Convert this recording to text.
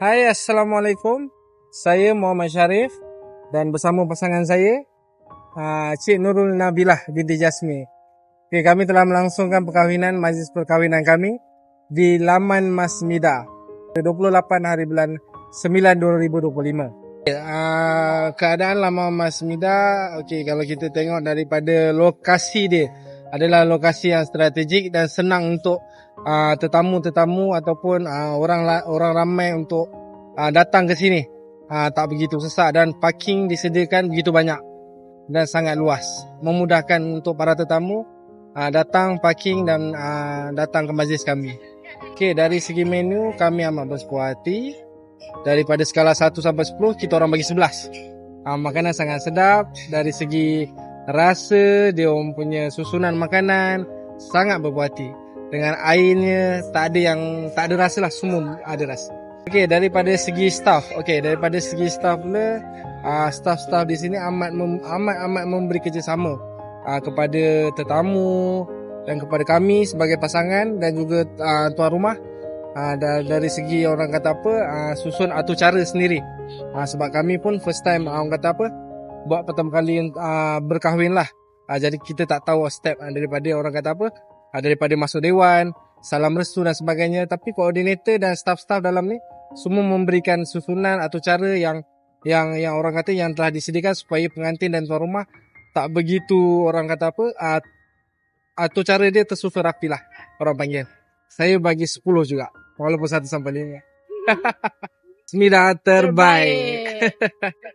Hai, Assalamualaikum. Saya Muhammad Syarif dan bersama pasangan saya, uh, Cik Nurul Nabilah binti Jasmi. Okay, kami telah melangsungkan perkahwinan, majlis perkahwinan kami di Laman Mas Mida. 28 hari bulan 9 2025. Uh, keadaan Laman Mas Mida, okay, kalau kita tengok daripada lokasi dia, adalah lokasi yang strategik dan senang untuk uh, tetamu-tetamu ataupun uh, orang orang ramai untuk uh, datang ke sini. Uh, tak begitu sesak dan parking disediakan begitu banyak dan sangat luas. Memudahkan untuk para tetamu uh, datang parking dan uh, datang ke majlis kami. Okey, dari segi menu kami amat berpuas hati. Daripada skala 1 sampai 10 kita orang bagi 11. Uh, makanan sangat sedap dari segi rasa dia orang punya susunan makanan sangat berpuati dengan airnya tak ada yang tak ada rasa lah semua ada rasa. Okey daripada segi staff. Okey daripada segi staff pula uh, staff-staff di sini amat mem, amat amat memberi kerjasama uh, kepada tetamu dan kepada kami sebagai pasangan dan juga uh, tuan rumah. Uh, dari segi orang kata apa uh, susun atau cara sendiri. Uh, sebab kami pun first time orang kata apa buat pertama kali uh, berkahwin lah. Uh, jadi kita tak tahu step uh, daripada orang kata apa. Uh, daripada masuk dewan, salam restu dan sebagainya. Tapi koordinator dan staff-staff dalam ni semua memberikan susunan atau cara yang yang yang orang kata yang telah disediakan supaya pengantin dan tuan rumah tak begitu orang kata apa uh, atau cara dia tersusun rapi lah orang panggil. Saya bagi 10 juga. Walaupun satu sampai lima. Semida terbaik. terbaik.